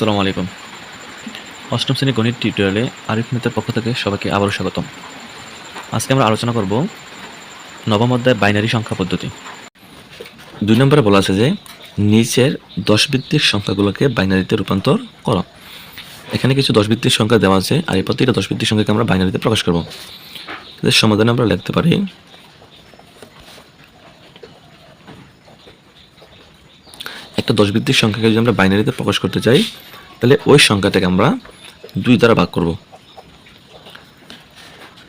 আসসালামু আলাইকুম। অষ্টম শ্রেণি গণিত টিউটোরিয়ালে আরিফ মিতের পক্ষ থেকে সবাইকে আবারও স্বাগতম। আজকে আমরা আলোচনা করব নবম অধ্যায় বাইনারি সংখ্যা পদ্ধতি। দুই নম্বরে বলা আছে যে, নিচের দশ ভিত্তিক সংখ্যাগুলোকে বাইনারিতে রূপান্তর করো। এখানে কিছু দশ ভিত্তিক সংখ্যা দেওয়া আছে, আর এই প্রত্যেকটা দশ ভিত্তিক সংখ্যাকে আমরা বাইনারিতে প্রকাশ করব। এদের সমাধানে আমরা লিখতে পারি, একটা দশ ভিত্তিক সংখ্যাকে যদি আমরা বাইনারিতে প্রকাশ করতে চাই তাহলে ওই সংখ্যাটাকে আমরা দুই দ্বারা ভাগ করব।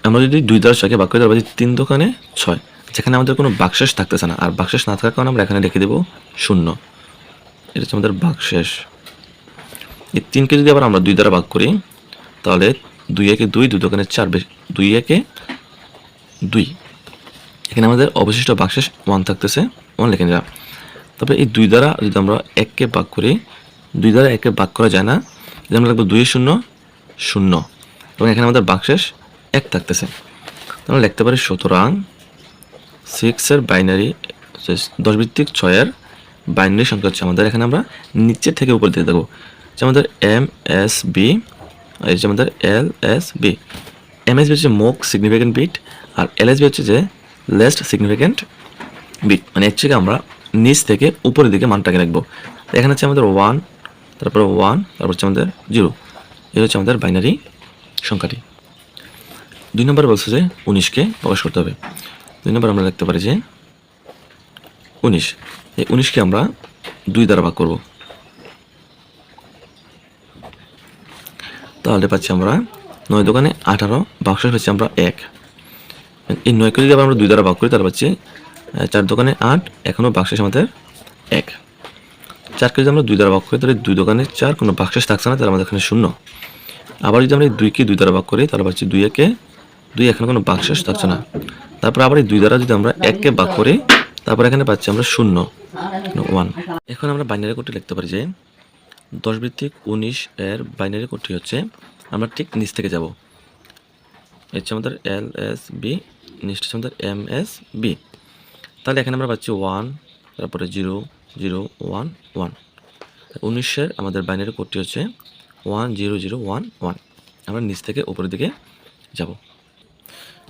আমরা যদি দুই দ্বারা ছয়কে ভাগ করি, তাহলে তিন দোকানে ছয়। যেখানে আমাদের কোনো বাকশেষ থাকতেছে না, আর বাকশেষ না থাকার কারণে আমরা এখানে রেখে দেবো শূন্য। এটা হচ্ছে আমাদের বাকশেষ। এই তিনকে যদি আবার আমরা দুই দ্বারা ভাগ করি, তাহলে দুই একে দুই দুই দোকানে চার দুই একে দুই। এখানে আমাদের অবশিষ্ট বাকশেষ ওয়ান থাকতেছে ওয়ান লিখে নিলাম। তবে এই দুই দ্বারা যদি আমরা এককে ভাগ করি দুই দ্বারা একে ভাগ করা যায় না। যদি আমরা লিখব দুই শূন্য শূন্য। এবং এখানে আমাদের বাকশেষ এক থাকতেছে। আমরা লিখতে পারি সুতরাং সিক্সের বাইনারি দশ ভিত্তিক ছয়ের বাইনারি সংখ্যা হচ্ছে আমাদের। এখানে আমরা নিচের থেকে উপর দিয়ে দেবো। যে আমাদের এম এস বি এই যে আমাদের L S B M S B হচ্ছে মোক সিগনিফিকেন্ট বিট আর এল এস বি হচ্ছে যে লেস্ট সিগনিফিকেন্ট বিট মানে এর থেকে আমরা নিচ থেকে উপরের দিকে মানটাকে রাখব। এখানে হচ্ছে আমাদের ওয়ান তারপরে ওয়ান তারপর হচ্ছে আমাদের জিরো এটা হচ্ছে আমাদের বাইনারি সংখ্যাটি। দুই নম্বর বলছে যে উনিশকে প্রকাশ করতে হবে। দুই নম্বর আমরা লিখতে পারি যে উনিশ। এই উনিশকে আমরা দুই দ্বারা ভাগ করব। তাহলে পাচ্ছি আমরা নয় দোকানে আঠারো বাক্স পাচ্ছি আমরা এক। এই নয়কে যদি আমরা দুই দ্বারা ভাগ করি, তাহলে পাচ্ছি চার দোকানে আট এখনও বাক্সেস আমাদের চারকে যদি আমরা দুই দ্বারা ভাগ করি তাহলে দুই দোকানে চার কোনো বাক্সেস থাকছে না, তাহলে আমাদের এখানে শূন্য। আবার যদি আমরা এই দুইকে দুই দ্বারা ভাগ করি, তাহলে পাচ্ছি দুই একে দুই, এখানে কোনো বাক্সেস থাকছে না। তারপর আবার এই দুই দ্বারা যদি আমরা এককে ভাগ করি, তারপর এখানে পাচ্ছি আমরা শূন্য ওয়ান। এখন আমরা বাইনারি কোডটি লিখতে পারি যে দশ ভিত্তিক উনিশ এর বাইনারি কোডটি হচ্ছে আমরা ঠিক নিচ থেকে যাব। হচ্ছে আমাদের এল এস বি, নিচটা আমাদের এম এস বি। তাহলে এখানে আমরা পাচ্ছি ওয়ান, তারপরে জিরো জিরো ওয়ান ওয়ান উনিশের আমাদের বাইনারি কোডটি হচ্ছে one zero zero one one আমরা নিচ থেকে উপরের দিকে যাব।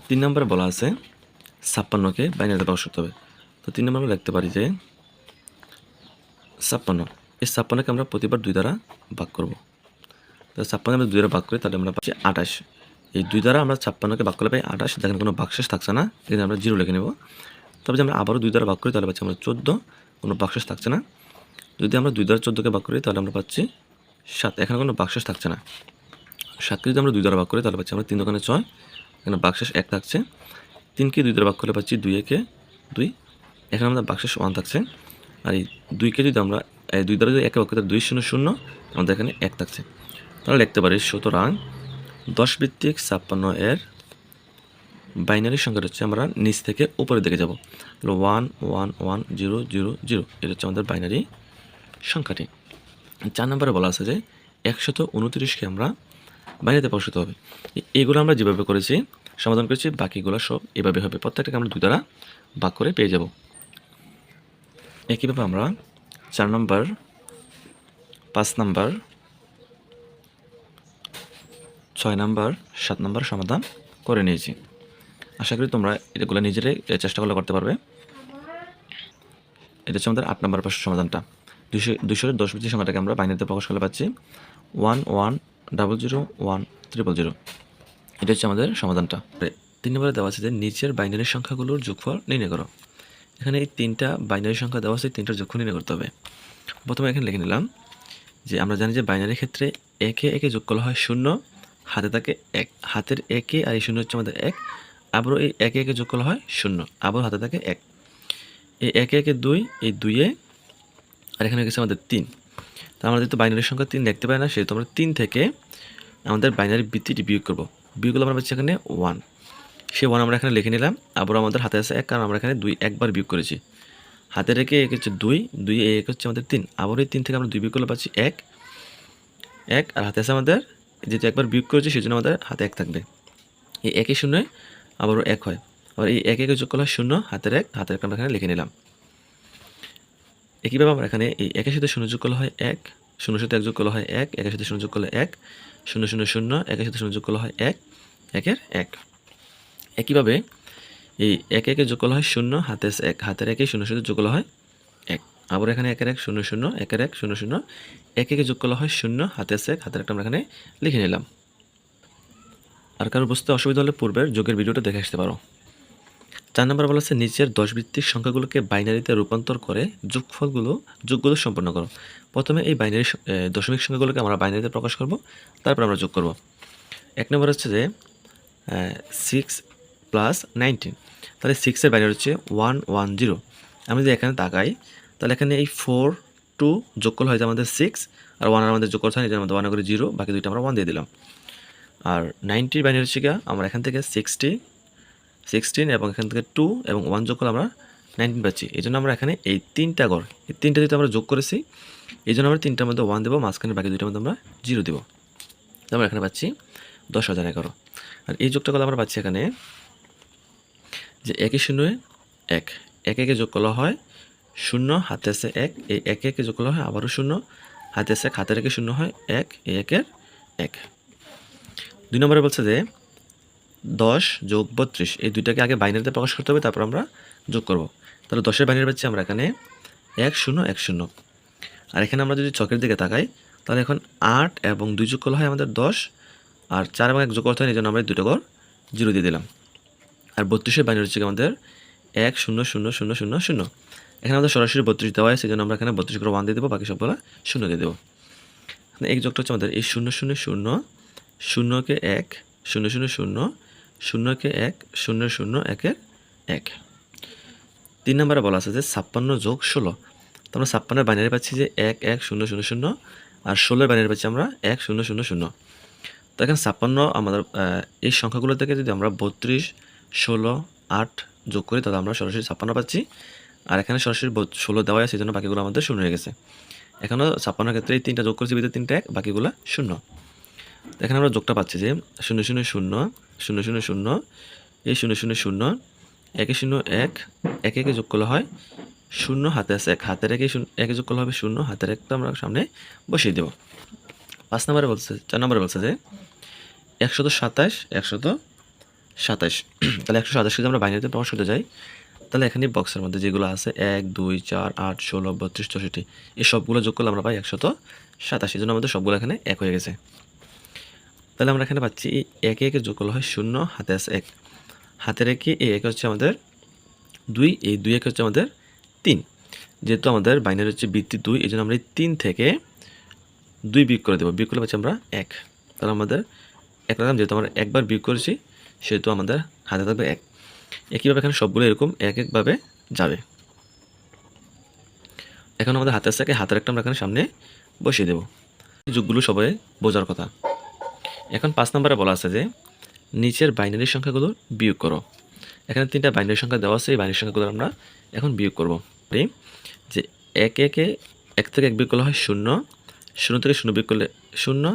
তিন নম্বরে বলা আছে ছাপ্পান্নকে বাইনারিতে প্রকাশ করতে হবে। তো তিন নম্বর আমরা লিখতে পারি যে ছাপ্পান্ন। এই ছাপ্পান্নকে আমরা প্রতিবার দুই দ্বারা ভাগ করব। তো ছাপ্পান্ন আমরা দুই দ্বারা ভাগ করি, তাহলে আমরা পাচ্ছি আঠাশ। এই দুই দ্বারা আমরা ছাপ্পান্নকে ভাগ করলে পাই আঠাশ। যেখানে কোনো বাক্সেস থাকছে না। এখানে আমরা জিরো লিখে নেব। তবে যদি আমরা আবারও দুই দ্বারা ভাগ করি, তাহলে পাচ্ছি আমরা চোদ্দ। কোনো বাক্সেস থাকছে না। যদি আমরা দুই দ্বারা চোদ্দোকে ভাগ করি, তাহলে আমরা পাচ্ছি সাত। এখানে কোনো বাক্সেস থাকছে না। সাতকে যদি আমরা দুই দ্বারা ভাগ করি, তাহলে পাচ্ছি আমরা তিন দোকানে ছয়। এখানে বাক্সেস এক থাকছে। তিনকে দুই দ্বারা ভাগ করলে পাচ্ছি দুই, একে দুই। এখানে আমাদের বাক্সেস ওয়ান থাকছে। আর এই দুইকে যদি আমরা দুই দ্বারা যদি একে করি, তাহলে দুই শূন্য শূন্য, আমাদের এখানে এক থাকছে। তাহলে লিখতে পারি, সুতরাং দশ ভিত্তিক ছাপ্পান্ন এর বাইনারি সংখ্যাটা হচ্ছে আমরা নিচ থেকে উপরের দিকে যাব। One one one zero zero zero এটা হচ্ছে আমাদের বাইনারি সংখ্যাটি। চার নম্বরে বলা আছে যে একশত উনত্রিশকে আমরা বাইনারিতে প্রকাশিত হবে। এগুলো আমরা যেভাবে করেছি, সমাধান করেছি, বাকিগুলো সব এভাবে হবে। প্রত্যেকটাকে আমরা দুই দ্বারা ভাগ করে পেয়ে যাব। একইভাবে আমরা চার নম্বর, পাঁচ নম্বর, ছয় নাম্বার, সাত নাম্বার সমাধান করে নিয়েছি। আশা করি তোমরা এগুলো নিজেরাই চেষ্টা করলে করতে পারবে। এটা হচ্ছে আমাদের আট নম্বর প্রশ্ন সমাধানটা। দুশো দুশো দশ বিশ সংখ্যাটাকে আমরা বাইনারিতে প্রকাশ করলে পাচ্ছি। One one double zero one triple zero. এটা হচ্ছে আমাদের সমাধানটা। তিন নম্বরে দেওয়া আছে যে নিচের বাইনারি সংখ্যাগুলোর যোগফল নির্ণয় করো। এখানে এই তিনটা বাইনারি সংখ্যা দেওয়া আছে তিনটার যোগফল নির্ণয় করতে হবে। প্রথমে এখানে লিখে নিলাম যে আমরা জানি যে বাইনারি ক্ষেত্রে একে একে যোগ করা হয় শূন্য, হাতে থাকে এক। হাতের একে আর এই শূন্য হচ্ছে আমাদের এক। আবারও এই একে একে যোগ করা হয় শূন্য। আবার হাতে থাকে এক। এই একে একে দুই, এই দুইয়ে আর এখানে গেছে আমাদের তিন। তা আমরা যেহেতু বাইনারি সংখ্যা তিন দেখতে পাই না, সেহেতু আমরা তিন থেকে আমাদের বাইনারি বৃত্তিটি বিয়োগ করব। বিয়োগ করলে আমরা পাচ্ছি এখানে ওয়ান। সে ওয়ান আমরা এখানে লিখে নিলাম। আবার আমাদের হাতে আছে এক, কারণ আমরা এখানে দুই একবার বিয়োগ করেছি। হাতে রেখে এক হচ্ছে দুই দুই এক হচ্ছে আমাদের তিন। আবার এই তিন থেকে আমরা দুই বিয়োগ করলে পাচ্ছি এক। এক, আর হাতে আছে আমাদের, যেহেতু একবার বিয়োগ করেছি সেই জন্য আমাদের হাতে এক থাকবে। এই একই শূন্য আবারও এক হয়। আবার এই এক একে যোগ করলে শূন্য, হাতের এক হাতের এক আমরা এখানে লিখে নিলাম। একইভাবে আমরা এখানে এই একের সাথে শূন্য যোগ করলে হয় এক, শূন্য সাথে এক যোগ করলে হয় এক, একের সাথে শূন্য যোগ করলে এক, শূন্য শূন্য শূন্য, একের সাথে শূন্য যোগ করলে হয় এক, একের এক। একইভাবে এই এক একে যোগ করলে হয় শূন্য হাতে এক, হাতের একে শূন্য সাথে যোগ করলে হয় এক। আবার এখানে একের এক, শূন্য শূন্য, একের এক, শূন্য শূন্য, এক একে যোগ করলে হয় শূন্য হাতে এক, হাতের একটা আমরা এখানে লিখে নিলাম। আর কারও বুঝতে অসুবিধা হলে পূর্বের যোগের ভিডিওটা দেখে আসতে পারো। চার নম্বর বলা আছে নিচের দশ ভিত্তিক সংখ্যাগুলোকে বাইনারিতে রূপান্তর করে যোগফলগুলো, যোগগুলো সম্পন্ন করো। প্রথমে এই বাইনারি দশমিক সংখ্যাগুলোকে আমরা বাইনারিতে প্রকাশ করব, তারপর আমরা যোগ করব। এক নম্বর হচ্ছে যে সিক্স প্লাস নাইনটিন তাহলে সিক্সের বাইনারি হচ্ছে ওয়ান ওয়ান জিরো আমি যদি এখানে তাকাই, তাহলে এখানে এই ফোর টু যোগ করলে হয়তো আমাদের সিক্স আর ওয়ান আমাদের যোগ করতে হয় আমাদের ওয়ান করে জিরো বাকি দুইটা আমরা ওয়ান দিয়ে দিলাম। আর নাইনটির বাইনারি গিয়া আমরা এখান থেকে সিক্সটি, সিক্সটিন এবং এখান থেকে টু এবং ওয়ান যোগ করলে আমরা নাইনটিন পাচ্ছি। এই জন্য আমরা এখানে এই তিনটা গড়, এই তিনটা যেহেতু আমরা যোগ করেছি, এই জন্য আমরা তিনটার মধ্যে ওয়ান দেবো, মাঝখানে বাকি দুইটার মধ্যে আমরা জিরো দেবো। আমরা এখানে পাচ্ছি দশ হাজার এগারো। আর এই যোগটা করলে আমরা পাচ্ছি এখানে যে একে শূন্য, এক। এক একে যোগ করলে হয় শূন্য, হাতে আছে এক। এই একে একে যোগ করলে হয় আবারও শূন্য, হাতে আছে এক, হাতের একে শূন্য হয় এক, এই একের এক। দুই নম্বরে বলছে যে দশ যোগ বত্রিশ, এই দুইটাকে আগে বাইনারিতে প্রকাশ করতে হবে, তারপর আমরা যোগ করব। তাহলে দশের বাইনারি পাচ্ছি আমরা এখানে এক শূন্য এক শূন্য। আর এখানে আমরা যদি চকের দিকে তাকাই, তাহলে এখন আট এবং দুই যোগ করলে হয় আমাদের দশ, আর চার এবং এক যোগ করতে হয় এই জন্য আমরা দুটো ঘর জিরো দিয়ে দিলাম। আর বত্রিশের বাইনারি হচ্ছে আমাদের এক শূন্য শূন্য শূন্য শূন্য শূন্য। এখানে আমাদের সরাসরি বত্রিশ দেওয়া হয় সেই জন্য আমরা এখানে বত্রিশ করে ওয়ান দিয়ে দেবো, বাকি সবগুলো শূন্য দিয়ে দেবো। এক যোগটা হচ্ছে আমাদের এই শূন্য শূন্য শূন্য শূন্যকে এক, শূন্য শূন্য শূন্য, শূন্যকে এক, শূন্য শূন্য একের এক। তিন নম্বরে বলা আছে যে ছাপ্পান্ন যোগ ষোলো। তো আমরা ছাপ্পান্নের বাইনারি পাচ্ছি যে এক এক, শূন্য শূন্য শূন্য, আর ষোলোর বাইনারি পাচ্ছি আমরা এক, শূন্য শূন্য শূন্য। তো এখানে ছাপ্পান্ন আমাদের এই সংখ্যাগুলো থেকে যদি আমরা বত্রিশ, ষোলো, আট যোগ করি, তাহলে আমরা সরাসরি ছাপ্পান্ন পাচ্ছি। আর এখানে সরাসরি ষোলো দেওয়া আছে সেই জন্য বাকিগুলো আমাদের শূন্য হয়ে গেছে। এখানেও ছাপ্পান্নের ক্ষেত্রে এই তিনটা যোগ করেছি ভিতরে তিনটা এক, বাকিগুলো শূন্য। এখানে আমরা যোগটা পাচ্ছি যে শূন্য শূন্য শূন্য শূন্য শূন্য শূন্য, এই শূন্য শূন্য শূন্য, একে শূন্য, এক এক, একে যোগ করলে হয় শূন্য, হাতে আছে এক, হাতের একে শূন্য, একে যোগ করলে হবে শূন্য, হাতের একটা আমরা সামনে বসিয়ে দেবো। পাঁচ নম্বরে বলছে, চার নম্বরে বলছে যে একশত সাতাশ একশত সাতাশ। তাহলে একশো সাতাশ যদি আমরা বাইনারিতে প্রকাশ করতে যাই, তাহলে এখানে বক্সের মধ্যে যেগুলো আছে, এক, দুই, চার, আট, ষোলো, বত্রিশ, চৌষট্টি, এই সবগুলো যোগ করলে আমরা পাই একশত সাতাশ। এই জন্য আমাদের সবগুলো এখানে এক হয়ে গেছে। তাহলে আমরা এখানে পাচ্ছি একে একে যোগ করলে হয় শূন্য, হাতে আছে এক। হাতে রেখে এই একে হচ্ছে আমাদের দুই, এই দুই একে হচ্ছে আমাদের তিন। যেহেতু আমাদের বাইনারি হচ্ছে বৃত্তি দুই এই জন্য আমরা এই তিন থেকে দুই বিয়োগ করে দেবো। বিয়োগ করলে পাচ্ছি আমরা এক। তাহলে আমাদের এক রাখলাম, যেহেতু আমরা একবার বিয়োগ করেছি, সেহেতু আমাদের হাতে থাকবে এক। একইভাবে এখানে সবগুলো এরকম এক একভাবে যাবে। এখন আমাদের হাতে আছে একে, হাতের একটা আমরা এখানে সামনে বসিয়ে দেবো। যুগগুলো সবাই বোঝার কথা। এখন পাঁচ নম্বরে বলা আছে যে, নিচের বাইনারি সংখ্যাগুলো বিয়োগ করো। এখানে তিনটা বাইনারি সংখ্যা দেওয়া আছে, এই বাইনারি সংখ্যাগুলো আমরা এখন বিয়োগ করব। যে এক একে এক থেকে এক বিয়োগ করলে হয় শূন্য শূন্য থেকে শূন্য বিয়োগ করলে শূন্য,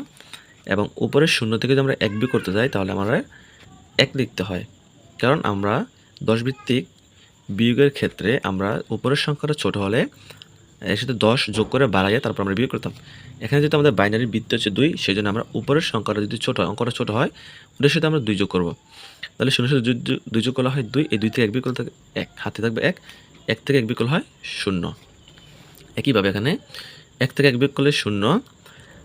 এবং উপরের শূন্য থেকে যদি আমরা এক বিয়োগ করতে যাই, তাহলে আমরা এক লিখতে হয়। কারণ আমরা দশ ভিত্তিক বিয়োগের ক্ষেত্রে আমরা উপরের সংখ্যাটা ছোট হলে এর সাথে দশ যোগ করে বাড়াইয়া তারপর আমরা বিয়োগ করতাম। এখানে যেহেতু আমাদের বাইনারি বৃত্ত হচ্ছে দুই সেই জন্য আমরা উপরের সংখ্যাটা যদি ছোট হয় অঙ্কটা ছোট হয়, ওটার সাথে আমরা দুই যোগ করব। তাহলে শূন্য সাথে দুই- যোগ করা হয় দুই, এই দুই থেকে এক বিয়োগ করলে থাকে এক, হাতে থাকবে এক এক থেকে এক বিয়োগ করলে হয় শূন্য। একইভাবে এখানে এক থেকে এক বিয়োগ করলে শূন্য,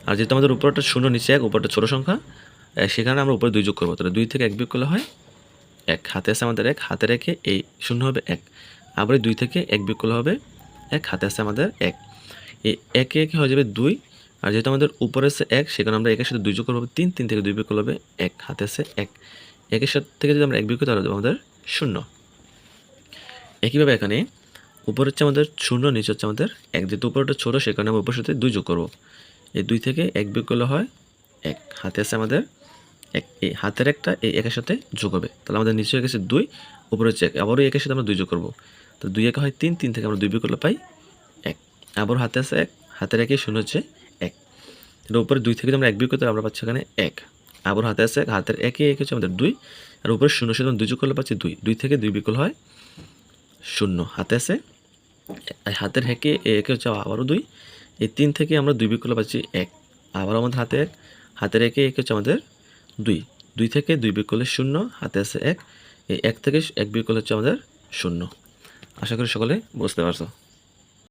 আর যেহেতু আমাদের উপরটা শূন্য, নিচে এক, উপরটা ছোটো সংখ্যা সেখানে আমরা উপরে দুই যোগ করব। তাহলে দুই থেকে এক বিয়োগ করলে হয় এক, হাতে আছে আমাদের এক, হাতে রেখে এই শূন্য হবে এক। আবার দুই থেকে এক বিয়োগ করলে হবে এক, হাতে আছে আমাদের এক। এই একে একে হয়ে যাবে দুই। আর যেহেতু আমাদের উপরে আছে এক সেখানে আমরা একের সাথে দুই যোগ করব তিন তিন থেকে দুই বিয়োগ করলে হবে এক, হাতে আছে এক। একের সাথে থেকে যদি আমরা এক বিয়োগ তাহলে আমাদের শূন্য। একইভাবে এখানে উপর হচ্ছে আমাদের শূন্য, নিচে হচ্ছে আমাদের এক। যেহেতু উপরটা ছোটো সেখানে আমরা উপরের সাথে দুই যোগ করব। এই দুই থেকে এক বিয়োগ করলে হয় এক। হাতে আছে আমাদের এক। এই হাতের একটা, এই একের সাথে যোগ হবে। তাহলে আমাদের নিচে গেছে দুই, উপরে হচ্ছে এক। আবারও একের সাথে আমরা দুই যোগ করব। তো দুই একে হয় তিন তিন থেকে আমরা দুই বিয়োগ করলে পাই এক। আবার হাতে আছে এক, হাতের একে শূন্য হচ্ছে এক। তাহলে উপরে দুই থেকে আমরা এক বিয়োগ করতে আমরা পাচ্ছি এখানে এক। আবার হাতে আছে এক, হাতের একে এক হচ্ছে আমাদের দুই। আর উপরে শূন্য সাথে দুই যোগ করলে পাচ্ছি দুই। দুই থেকে দুই বিকল হয় শূন্য। হাতে আছে হাতের হেঁকে একে হচ্ছে আবারও দুই। এই তিন থেকে আমরা দুই বিয়োগ করলে পাচ্ছি এক। আবার আমাদের হাতে এক, হাতের একে, এক হচ্ছে আমাদের দুই। দুই থেকে দুই বিয়োগ করলে শূন্য, হাতে আছে এক। এই এক থেকে এক বিয়োগ করলে হচ্ছে আমাদের শূন্য। আশা করি সকলে বুঝতে পারছ।